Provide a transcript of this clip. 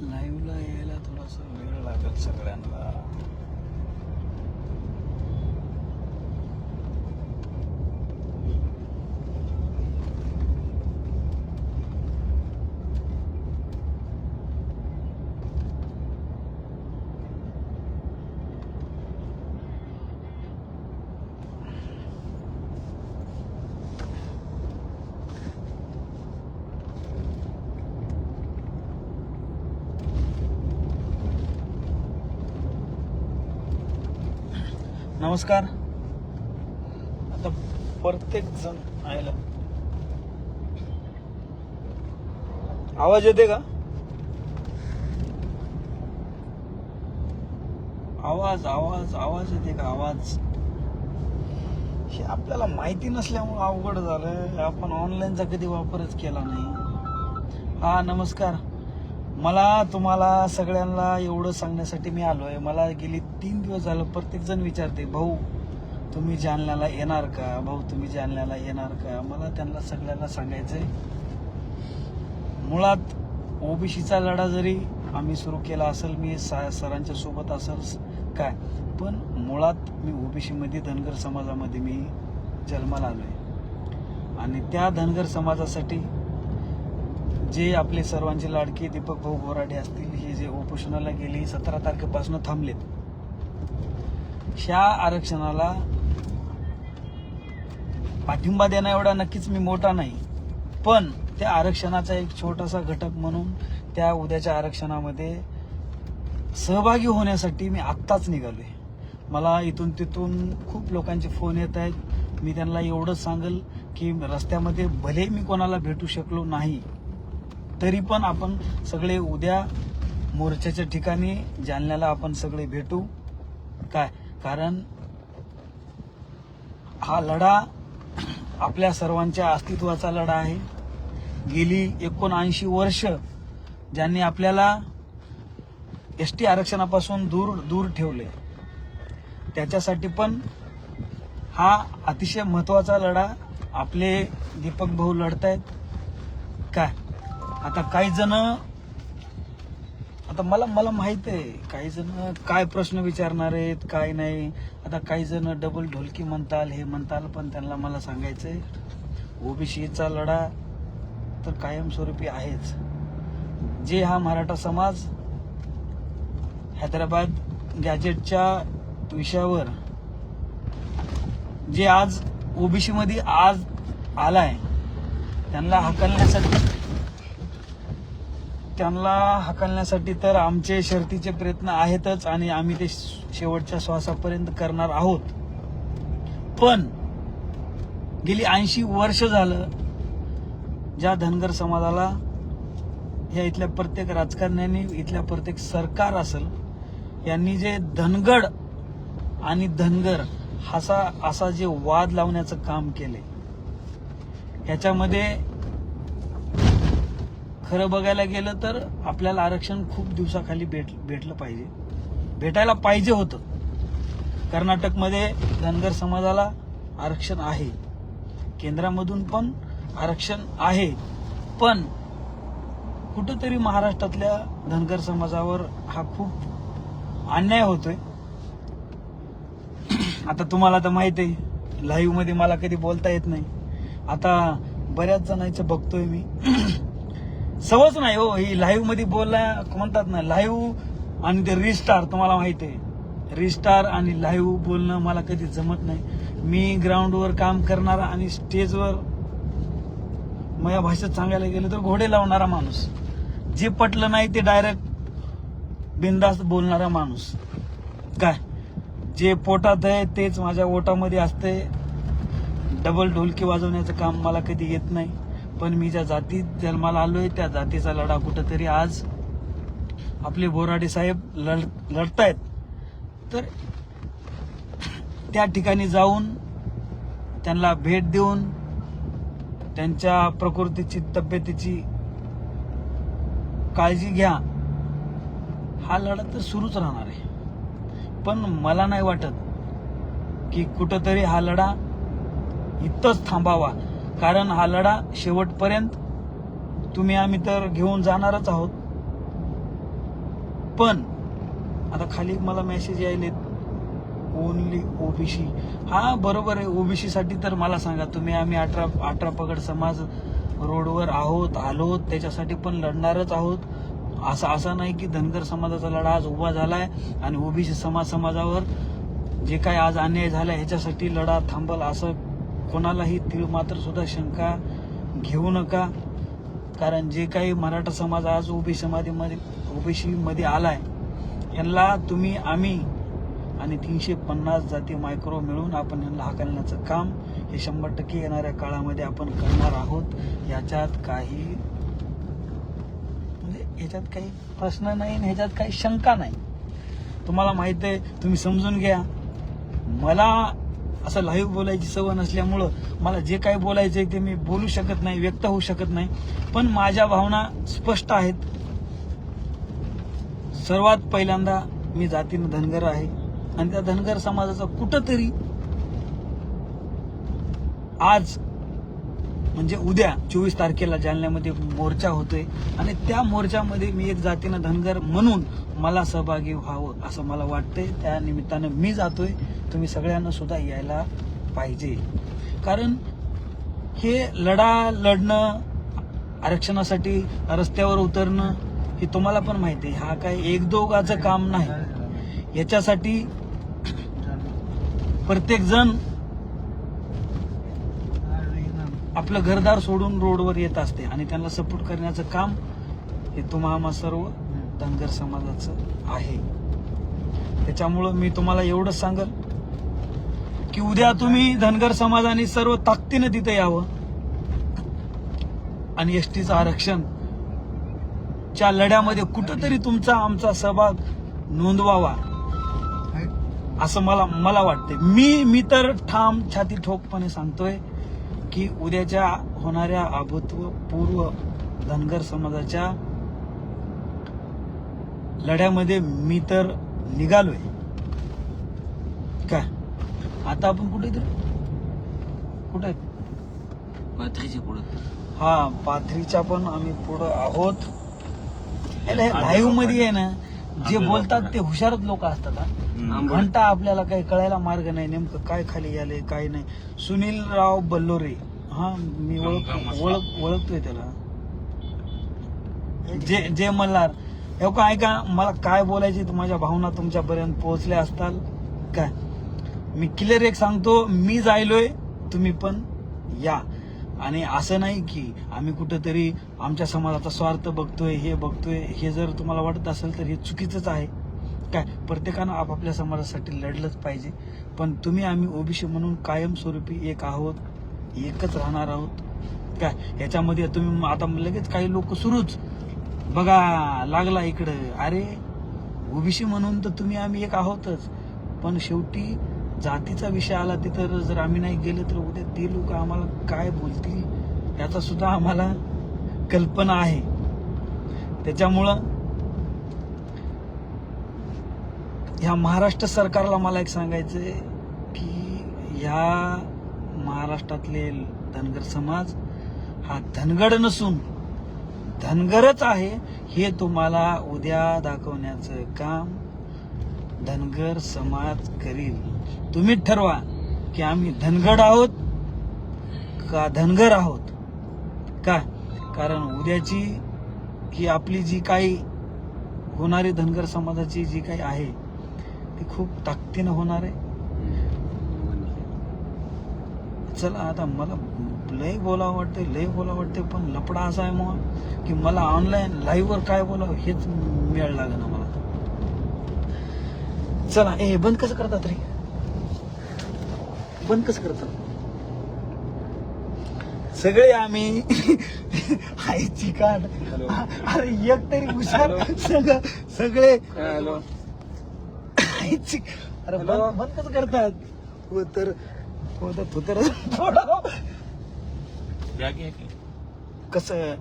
लाईव्हला यायला थोडासा वेळ लागेल सगळ्यांना. नमस्कार. आता प्रत्येक जण आयला. आवाज येते का? आवाज आवाज आवाज येते का? आवाज. हे आपल्याला माहिती नसल्यामुळे अवघड झालं आपण ऑनलाईनचा कधी वापरच केला नाही. हा नमस्कार. मला तुम्हाला सगळ्यांना एवढं सांगण्यासाठी मी आलो आहे मला गेली तीन दिवस झालं प्रत्येक जण विचारते भाऊ तुम्ही जालन्याला येणार का? भाऊ तुम्ही जालन्याला येणार का? मला त्यांना सगळ्यांना सांगायचंय. मुळात ओबीसीचा लढा जरी आम्ही सुरू केला असेल मी सा सरांच्या सोबत असेल काय? पण मुळात मी ओबीसीमध्ये धनगर समाजामध्ये मी जन्माला आलो आहे आणि त्या धनगर समाजासाठी जे आपले सर्वांचे लाडके दीपक भाऊ बोराडे असतील हे जे उपोषणाला गेली सतरा तारखेपासून थांबलेत. ह्या आरक्षणाला पाठिंबा देणं एवढा नक्कीच मी मोठा नाही. पण त्या आरक्षणाचा एक छोटासा घटक म्हणून त्या उद्याच्या आरक्षणामध्ये सहभागी होण्यासाठी मी आत्ताच निघालो आहे मला इथून तिथून खूप लोकांचे फोन येत आहेत. मी त्यांना एवढंच सांगेल की रस्त्यामध्ये भले मी कोणाला भेटू शकलो नाही तरी पण आपण सगळे उद्या मोर्चाच्या ठिकाणी जालन्याला आपण सगळे भेटू. काय? कारण हा लढा आपल्या सर्वांच्या अस्तित्वाचा लढा आहे. गेली एकोणऐंशी वर्ष ज्यांनी आपल्याला एस टी आरक्षणापासून दूर दूर ठेवले. त्याच्यासाठी पण हा अतिशय महत्त्वाचा लढा आपले दीपक भाऊ लढत आहेत काय? आता काही जण आता मला मला माहीत आहे काही जण काय प्रश्न विचारणार आहेत काय नाही. आता काही जण डबल ढोलकी म्हणताल हे म्हणताल पण त्यांना मला सांगायचंय ओबीसीचा लढा तर कायमस्वरूपी आहेच. जे हा मराठा समाज हैदराबाद गॅजेटच्या विषयावर जे आज ओबीसी मध्ये आज आलाय त्यांना हकलण्यासाठी त्यांना हकलण्यासाठी तर आमचे शर्तीचे प्रयत्न आहेतच आणि आम्ही ते शेवटच्या श्वासापर्यंत करणार आहोत. पण गेली ऐंशी वर्ष झालं ज्या धनगर समाजाला या इथल्या प्रत्येक राजकारण्याने इथल्या प्रत्येक सरकार असेल यांनी जे धनगड आणि धनगर असा असा जे वाद लावण्याचं काम केले ह्याच्यामध्ये खरं बघायला गेलं तर आपल्याला आरक्षण खूप दिवसाखाली भेट भेटलं पाहिजे. भेटायला पाहिजे होतं. कर्नाटकमध्ये धनगर समाजाला आरक्षण आहे. केंद्रामधून पण आरक्षण आहे. पण कुठंतरी महाराष्ट्रातल्या धनगर समाजावर हा खूप अन्याय होतोय. आता तुम्हाला तर माहीत आहे लाईव्हमध्ये मला कधी बोलता येत नाही. आता बऱ्याच जणांचं बघतोय मी. सवच नाही हो ही लाईव्हमध्ये बोलला म्हणतात ना लाईव्ह आणि ते रिस्टार तुम्हाला माहीत आहे. रिस्टार आणि लाईव्ह बोलणं मला कधी जमत नाही. मी ग्राउंडवर काम करणारा आणि स्टेजवर माझ्या भाषेत सांगायला गेलं तर घोडे लावणारा माणूस. जे पटलं नाही ते डायरेक्ट बिंदास्त बोलणारा माणूस. काय? जे पोटात आहे तेच माझ्या ओटामध्ये असते. डबल ढोलकी वाजवण्याचं काम मला कधी येत नाही. पण मी ज्या जातीत जन्माला आलोय त्या जातीचा लढा कुठंतरी आज आपले बोराडे साहेब लढ लढतायत. तर त्या ठिकाणी जाऊन त्यांना भेट देऊन त्यांच्या प्रकृतीची तब्येतीची काळजी घ्या. हा लढा तर सुरूच राहणार आहे. पण मला नाही वाटत की कुठंतरी हा लढा इथंच थांबावा. कारण हा लढा शेवटपर्यंत तुम्ही आम्ही तर घेऊन जाणारच आहोत. पण आता खाली मला मेसेज यायलेत. ओनली ओबीसी हा बरोबर आहे. ओबीसी साठी तर मला सांगा तुम्ही आम्ही अठरा अठरा पगड समाज रोडवर आहोत आलोत त्याच्यासाठी पण लढणारच आहोत. असं असं नाही की धनगर समाजाचा लढा आज उभा झालाय आणि ओबीसी समाज समाजावर जे काय आज अन्याय झाला ह्याच्यासाठी लढा थांबल असं कोणालाही तीळ मात्र सुद्धा शंका घेऊ नका. कारण जे काही मराठा समाज आज ओबीसी समाधीमध्ये ओबीसीमध्ये आलाय यांना तुम्ही आम्ही आणि तीनशे पन्नास जाती मायक्रो मिळून आपण यांना हाकलण्याचं काम हे शंभर टक्के येणाऱ्या काळामध्ये आपण करणार आहोत. याच्यात काही म्हणजे याच्यात काही प्रश्न नाही आणि ह्याच्यात काही शंका नाही. तुम्हाला माहीत आहे तुम्ही समजून घ्या. मला असं लाईव्ह बोलायची सवय नसल्यामुळं मला जे काही आहे ते मी बोलू शकत नाही व्यक्त होऊ शकत नाही. पण माझ्या भावना स्पष्ट आहेत. सर्वात पहिल्यांदा मी जातीनं धनगर आहे. आणि त्या धनगर समाजाचा कुठंतरी आज म्हणजे उद्या चोवीस तारखेला जालन्यामध्ये मोर्चा होतोय. आणि त्या मोर्चामध्ये मी एक जातीनं धनगर म्हणून मला सहभागी व्हावं असं मला वाटतंय. त्या निमित्तानं मी जातोय. तुम्ही सगळ्यांना सुद्धा यायला पाहिजे. कारण हे लढा लढणं आरक्षणासाठी रस्त्यावर उतरणं हे तुम्हाला पण माहिती आहे. हा काय एक दोघाचं काम नाही. याच्यासाठी प्रत्येक जण आपलं घरदार सोडून रोडवर येत असते आणि त्यांना सपोर्ट करण्याचं काम हे तुम्हा आम्हा सर्व धनगर समाजाचं आहे. त्याच्यामुळं मी तुम्हाला एवढंच सांगल की उद्या तुम्ही धनगर समाजाने सर्व ताकदीनं तिथे यावं. आणि एस टीचं आरक्षण च्या लढ्यामध्ये कुठंतरी तुमचा आमचा सहभाग नोंदवावा. असं मला मला वाटते मी मी तर ठाम छाती ठोकपणे सांगतोय की उद्याच्या होणाऱ्या अभूतपूर्व धनगर समाजाच्या लढ्यामध्ये मी तर निघालोय. काय? आता आपण कुठे तर कुठे? पाथरीच्या पुढं. हा पाथरीच्या पण आम्ही पुढं आहोत. लाईव्हमध्ये आहे ना जे बोलतात ते हुशारच लोक असतात हा. घंटा आपल्याला काही कळायला मार्ग नाही नेमकं काय खाली आले काय नाही. सुनील राव बल्लोरे. हा मी ओळख ओळख ओळखतोय त्याला. जे जे मल्हार. एवढं ऐका मला काय बोलायचे माझ्या भावना तुमच्यापर्यंत पोहोचल्या असताल? काय? मी क्लिअर एक सांगतो मी जायलोय तुम्ही पण या. आणि असं नाही की आम्ही कुठंतरी आमच्या समाजाचा स्वार्थ बघतोय हे बघतोय हे जर तुम्हाला वाटत असेल तर हे चुकीचंच आहे. काय? प्रत्येकानं आपापल्या समाजासाठी लढलंच पाहिजे. पण तुम्ही आम्ही ओबीसी म्हणून कायमस्वरूपी एक आहोत एकच राहणार आहोत. काय? याच्यामध्ये तुम्ही आता लगेच काही लोक सुरूच. बघा लागला इकडं. अरे ओबीसी म्हणून तर तुम्ही आम्ही एक आहोतच. पण शेवटी जातीचा विषय आला तिथं जर आम्ही नाही गेलो तर उद्या ते लोक आम्हाला काय बोलतील? त्याचा सुद्धा आम्हाला कल्पना आहे. त्याच्यामुळं ह्या महाराष्ट्र सरकारला मला एक सांगायचंय की ह्या महाराष्ट्रातले धनगर समाज हा धनगड नसून धनगरच आहे हे तुम्हाला उद्या दाखवण्याचं काम. धनगर समाज करील. तुम्हीच ठरवा की आम्ही धनगड आहोत का धनगर आहोत? का? कारण उद्याची ही आपली जी काही होणारी धनगर समाजाची जी काही आहे ती खूप ताकदीनं होणार आहे. चला आता मला लय बोलावं वाटतंय लय बोलावं वाटतंय पण लपडा असा आहे मग की मला ऑनलाईन लाईव्ह वर काय बोलावं हेच मिळायला लागेल मला. चला ए बंद कसं करतात रे? बंद कसं करतात? सगळे आम्ही आईची काढ अरे एक तरी हुशार सगळं सगळे. आईची अरे बंद कसं करतात? हो तर हो तर तू आहे की? कसं